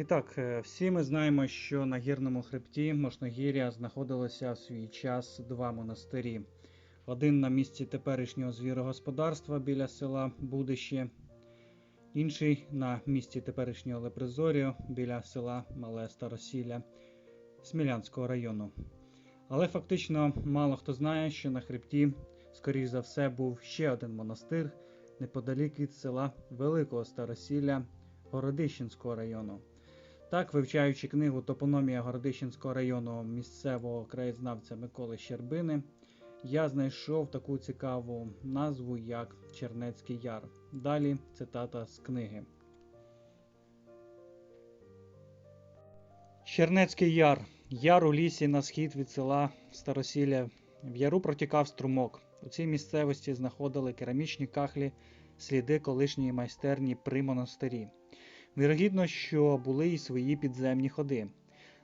І так, е, всі ми знаємо, що на гірному хребті Мошногір'я знаходилося в свій час два монастирі. Один на місці теперішнього звірогосподарства біля села Будище, інший на місці теперішнього Лепризорію біля села Мале Старосілля Смілянського району. Але фактично мало хто знає, що на хребті, скоріш за все, був ще один монастир неподалік від села Великого Старосілля Городищенського району. Так, вивчаючи книгу Топономія Городищенського району місцевого краєзнавця Миколи Щербини, я знайшов таку цікаву назву як Чернецький Яр. Далі цитата з книги. Чернецький яр. Яр у лісі на схід від села Старосілля. В яру протікав струмок. У цій місцевості знаходили керамічні кахлі, сліди колишньої майстерні при монастирі. Вірогідно, що були й свої підземні ходи.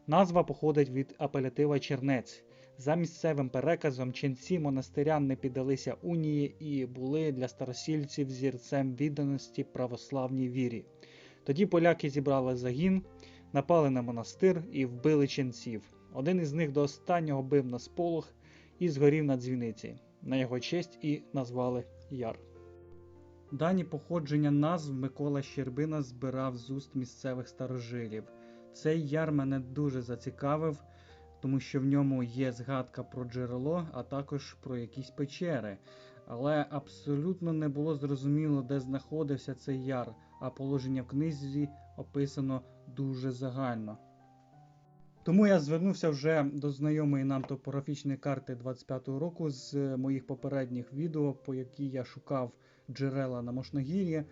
Назва походить від апелятива Чернець. За місцевим переказом ченці монастиря не піддалися унії і були для старосільців зірцем відданості православній вірі. Тоді поляки зібрали загін, напали на монастир і вбили ченців. Один із них до останнього бив на сполох і згорів на дзвіниці. На його честь і назвали Яр. Дані походження назв Микола Щербина збирав з уст місцевих старожилів. Цей яр мене дуже зацікавив, тому що в ньому є згадка про джерело, а також про якісь печери. Але абсолютно не було зрозуміло, де знаходився цей яр, а положення в книзі описано дуже загально. Тому я звернувся вже до знайомої нам топографічної карти 25-го року з моїх попередніх відео, по якій я шукав джерела на Мошногір'ї.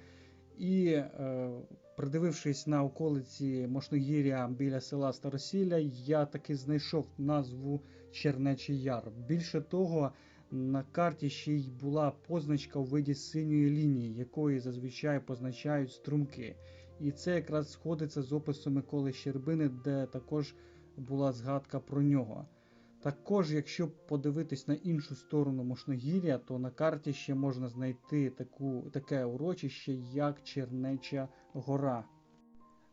І е, придивившись на околиці Мошногір'я біля села Старосілля, я таки знайшов назву Чернечий Яр. Більше того, на карті ще й була позначка у виді синьої лінії, якої зазвичай позначають струмки. І це якраз сходиться з описом Миколи Щербини, де також була згадка про нього. Також, якщо подивитись на іншу сторону Мошногір'я, то на карті ще можна знайти таку, таке урочище, як Чернеча гора.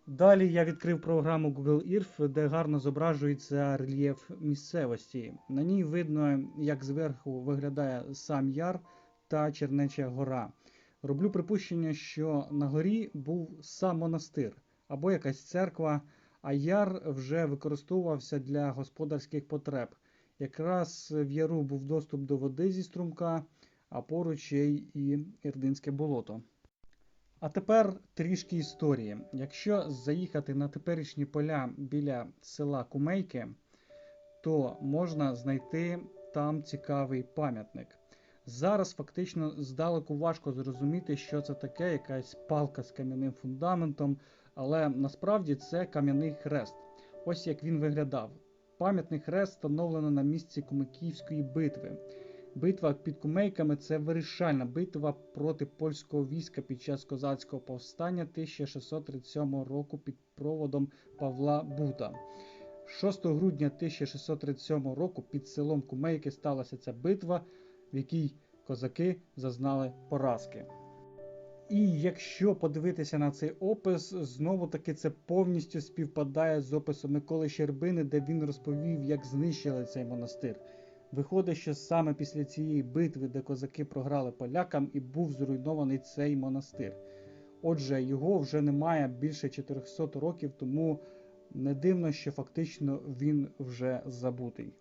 Далі я відкрив програму Google Earth, де гарно зображується рельєф місцевості. На ній видно, як зверху виглядає сам яр та Чернеча гора. Роблю припущення, що на горі був сам монастир або якась церква, а яр вже використовувався для господарських потреб. Якраз в яру був доступ до води зі струмка, а поруч є і Ірдинське болото. А тепер трішки історії. Якщо заїхати на теперішні поля біля села Кумейки, то можна знайти там цікавий пам'ятник. Зараз фактично здалеку важко зрозуміти, що це таке, якась палка з кам'яним фундаментом, але насправді це кам'яний хрест. Ось як він виглядав. Пам'ятний хрест встановлено на місці Кумиківської битви. Битва під Кумейками це вирішальна битва проти польського війська під час козацького повстання 1637 року під проводом Павла Бута. 6 грудня 1637 року під селом Кумейки сталася ця битва, в якій козаки зазнали поразки. І якщо подивитися на цей опис, знову таки це повністю співпадає з описом Миколи Щербини, де він розповів, як знищили цей монастир. Виходить, що саме після цієї битви, де козаки програли полякам, і був зруйнований цей монастир. Отже, його вже немає більше 400 років, тому не дивно, що фактично він вже забутий.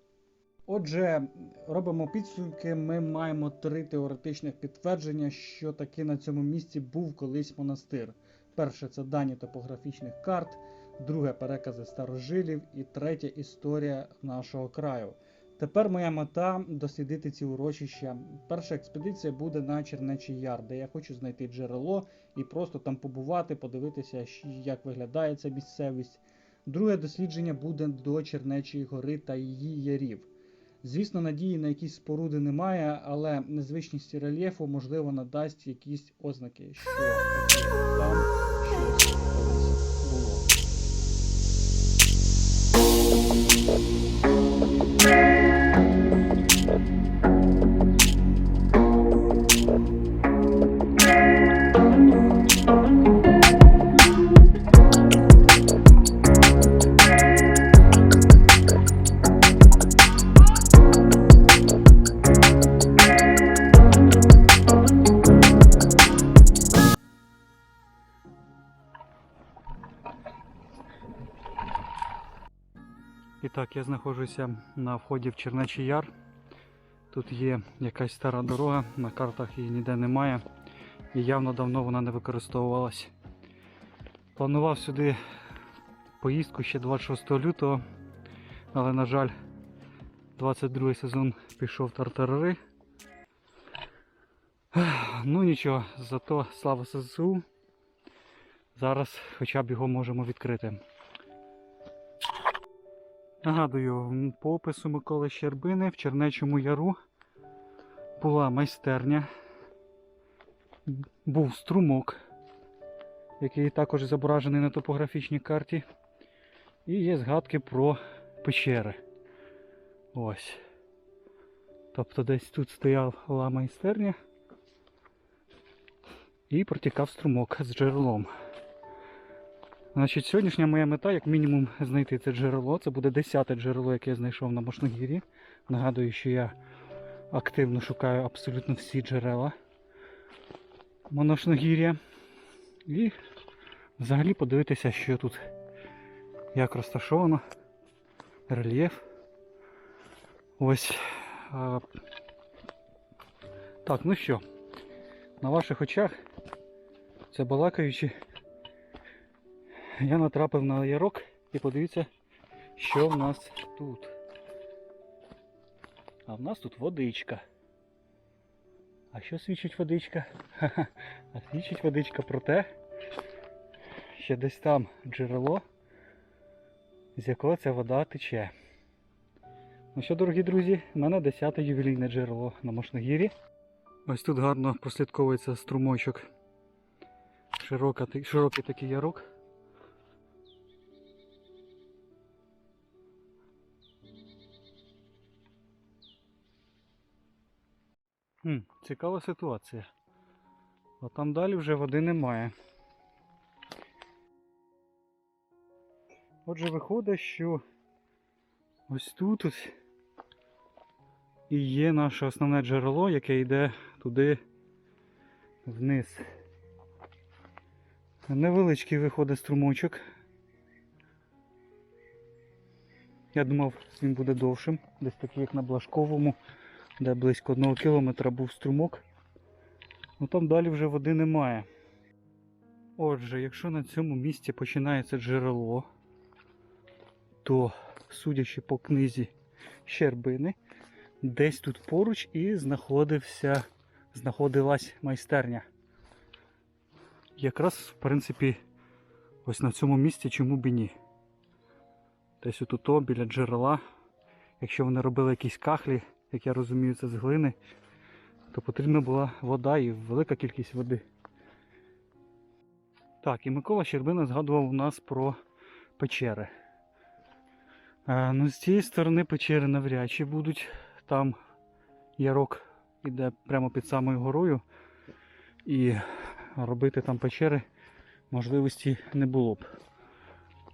Отже, робимо підсумки. Ми маємо три теоретичних підтвердження, що таки на цьому місці був колись монастир. Перше це дані топографічних карт, друге перекази старожилів і третє історія нашого краю. Тепер моя мета дослідити ці урочища. Перша експедиція буде на Чернечий Яр, де я хочу знайти джерело і просто там побувати, подивитися, як виглядає ця місцевість. Друге дослідження буде до Чернечої гори та її ярів. Звісно, надії на якісь споруди немає, але незвичність рельєфу можливо надасть якісь ознаки, що там щось було. Так, я знаходжуся на вході в Чернечий Яр. Тут є якась стара дорога, на картах її ніде немає. І явно давно вона не використовувалась. Планував сюди поїздку ще 26 лютого, але, на жаль, 22 сезон пішов тартарари. Ну нічого, зато слава ССУ. Зараз хоча б його можемо відкрити. Нагадую, по опису Миколи Щербини в Чернечому Яру була майстерня, був струмок, який також зображений на топографічній карті. І є згадки про печери. Ось. Тобто десь тут стояла майстерня і протікав струмок з джерелом. Значить, сьогоднішня моя мета, як мінімум, знайти це джерело. Це буде десяте джерело, яке я знайшов на Мошногір'ї. Нагадую, що я активно шукаю абсолютно всі джерела Моношногір'я. І взагалі подивитися, що тут як розташовано, рельєф. Ось. Так, ну що, на ваших очах, це балакаючи, я натрапив на ярок і подивіться, що в нас тут. А в нас тут водичка. А що свідчить водичка? А свідчить водичка про те, що десь там джерело, з якого ця вода тече. Ну що, дорогі друзі, в мене 10-те ювілейне джерело на Мошногір'ї. Ось тут гарно прослідковується струмочок. Широкий такий ярок. Цікава ситуація. А там далі вже води немає. Отже, виходить, що ось тут ось і є наше основне джерело, яке йде туди вниз. Невеличкий виходить струмочок. Я думав, він буде довшим, десь такий як на Блашковому, де близько одного кілометра був струмок. Ну там далі вже води немає. Отже, якщо на цьому місці починається джерело, то, судячи по книзі Щербини, десь тут поруч і знаходився, знаходилась майстерня. Якраз, в принципі, ось на цьому місці чому б і ні. Десь отут, біля джерела. Якщо вони робили якісь кахлі, як я розумію, це з глини, то потрібна була вода і велика кількість води. Так, і Микола Щербина згадував у нас про печери. А, ну, з цієї сторони печери навряд чи будуть. Там ярок іде прямо під самою горою. І робити там печери можливості не було б.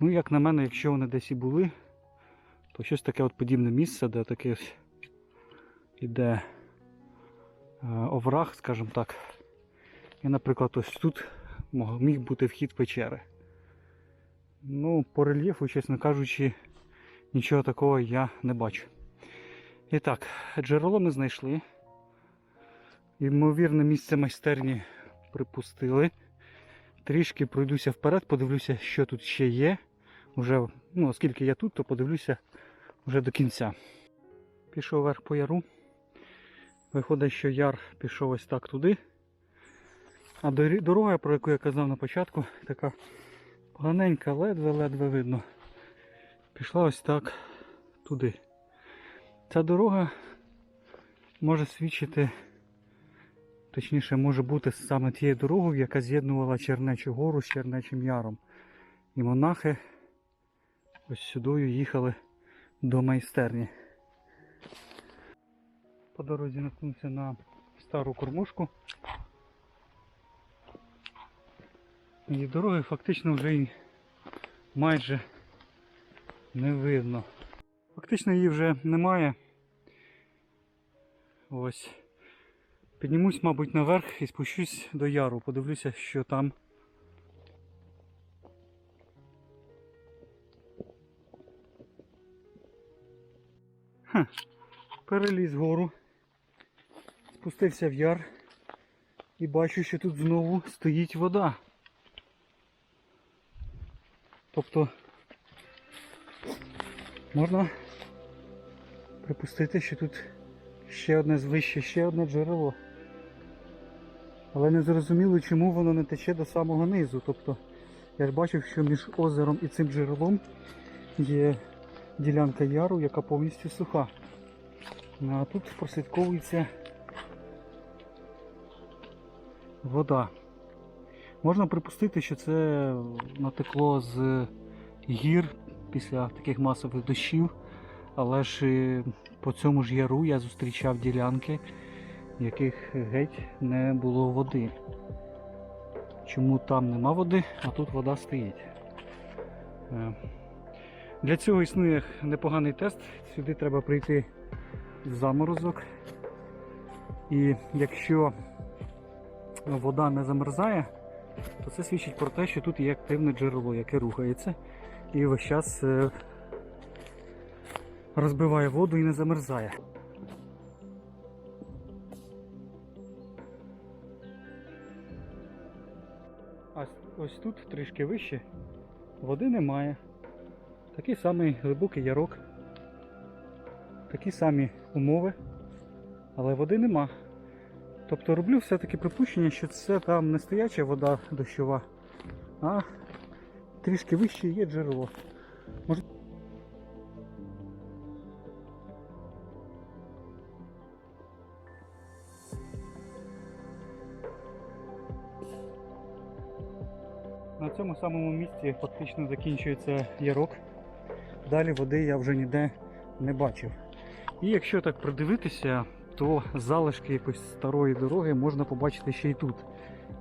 Ну, як на мене, якщо вони десь і були, то щось таке от подібне місце, де таке іде е, овраг, скажімо так. І, наприклад, ось тут міг бути вхід печери. Ну, по рельєфу, чесно кажучи, нічого такого я не бачу. І так, джерело ми знайшли. Ймовірне місце майстерні припустили. Трішки пройдуся вперед, подивлюся, що тут ще є. Уже, ну, оскільки я тут, то подивлюся вже до кінця. Пішов вверх по яру. Виходить, що яр пішов ось так туди. А дорога, про яку я казав на початку, така поганенька, ледве-ледве видно. Пішла ось так туди. Ця дорога може свідчити, точніше, може бути саме тією дорогою, яка з'єднувала Чернечу гору з Чернечим Яром. І монахи ось сюди їхали до майстерні. По дорозі наткнувся на стару кормушку. І дороги фактично вже й майже не видно. Фактично її вже немає. Ось. Піднімусь, мабуть, наверх і спущусь до яру, подивлюся, що там. Ха. Переліз гору, спустився в яр і бачу, що тут знову стоїть вода. Тобто можна припустити, що тут ще одне звище, ще одне джерело. Але не зрозуміло, чому воно не тече до самого низу. Тобто я ж бачив, що між озером і цим джерелом є ділянка яру, яка повністю суха. А тут прослідковується вода. Можна припустити, що це натекло з гір після таких масових дощів, але ж е, по цьому ж яру я зустрічав ділянки, в яких геть не було води. Чому там нема води, а тут вода стоїть. Е, Для цього існує непоганий тест. Сюди треба прийти в заморозок. І якщо вода не замерзає, то це свідчить про те, що тут є активне джерело, яке рухається і весь час е, розбиває воду і не замерзає. А ось тут трішки вище води немає. Такий самий глибокий ярок. Такі самі умови, але води нема. Тобто роблю все-таки припущення, що це там не стояча вода дощова, а трішки вище є джерело. Може... На цьому самому місці фактично закінчується ярок. Далі води я вже ніде не бачив. І якщо так придивитися, то залишки якоїсь старої дороги можна побачити ще й тут.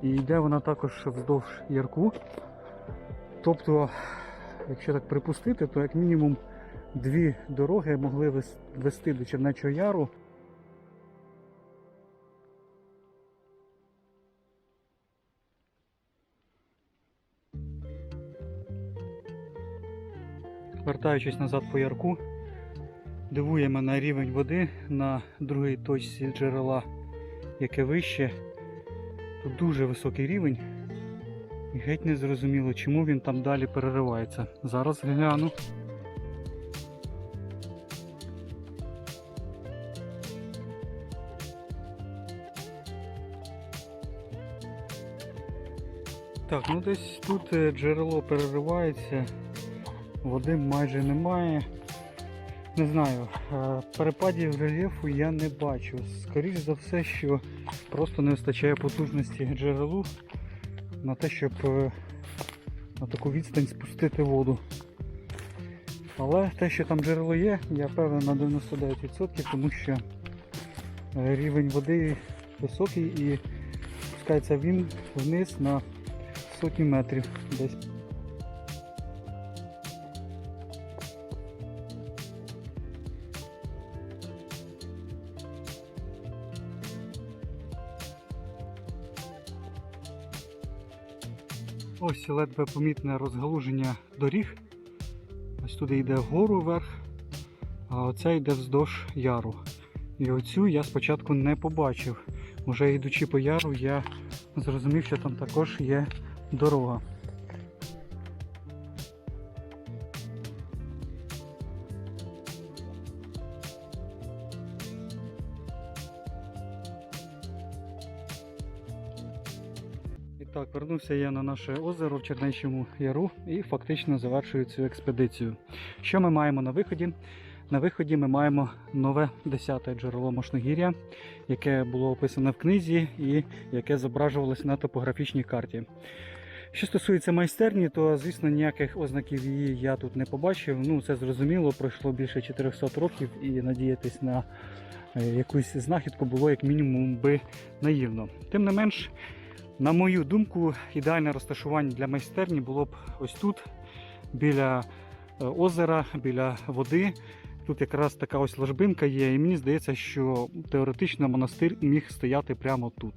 І йде вона також вздовж ярку. Тобто, якщо так припустити, то як мінімум дві дороги могли вести до Чернечого Яру. Вертаючись назад по ярку, дивує мене рівень води на другій точці джерела, яке вище. Тут дуже високий рівень. І геть не зрозуміло, чому він там далі переривається. Зараз гляну. Так, ну десь тут е, джерело переривається, води майже немає. Не знаю, е, перепадів рельєфу я не бачу. Скоріше за все, що просто не вистачає потужності джерелу на те, щоб е, на таку відстань спустити воду. Але те, що там джерело є, я певен на 99%, тому що е, рівень води високий і спускається він вниз на сотні метрів десь. Ось ледве помітне розгалуження доріг. Ось туди йде вгору вверх, а оце йде вздовж яру. І оцю я спочатку не побачив. Уже йдучи по яру, я зрозумів, що там також є дорога. Так, я на наше озеро в Чернечому Яру і фактично завершую цю експедицію. Що ми маємо на виході? На виході ми маємо нове 10 джерело Мошногір'я, яке було описане в книзі і яке зображувалось на топографічній карті. Що стосується майстерні, то звісно ніяких ознаків її я тут не побачив. Ну це зрозуміло, пройшло більше 400 років і надіятись на е, якусь знахідку було як мінімум би наївно. Тим не менш, на мою думку, ідеальне розташування для майстерні було б ось тут, біля е, озера, біля води. Тут якраз така ось ложбинка є, і мені здається, що теоретично монастир міг стояти прямо тут.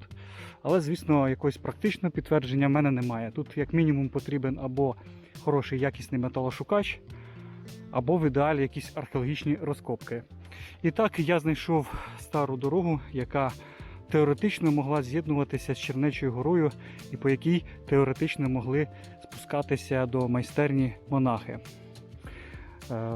Але, звісно, якогось практичного підтвердження в мене немає. Тут, як мінімум, потрібен або хороший якісний металошукач, або в ідеалі якісь археологічні розкопки. І так я знайшов стару дорогу, яка теоретично могла з'єднуватися з Чернечою горою і по якій теоретично могли спускатися до майстерні монахи. Е,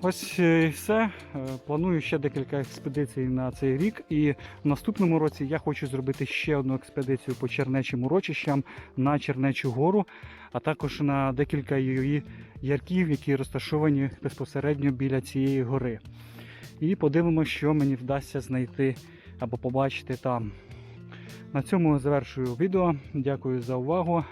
Ось е, і все. Е, Планую ще декілька експедицій на цей рік. І в наступному році я хочу зробити ще одну експедицію по чернечим урочищам на Чернечу гору, а також на декілька її ярків, які розташовані безпосередньо біля цієї гори. І подивимося, що мені вдасться знайти або побачити там. На цьому завершую відео. Дякую за увагу.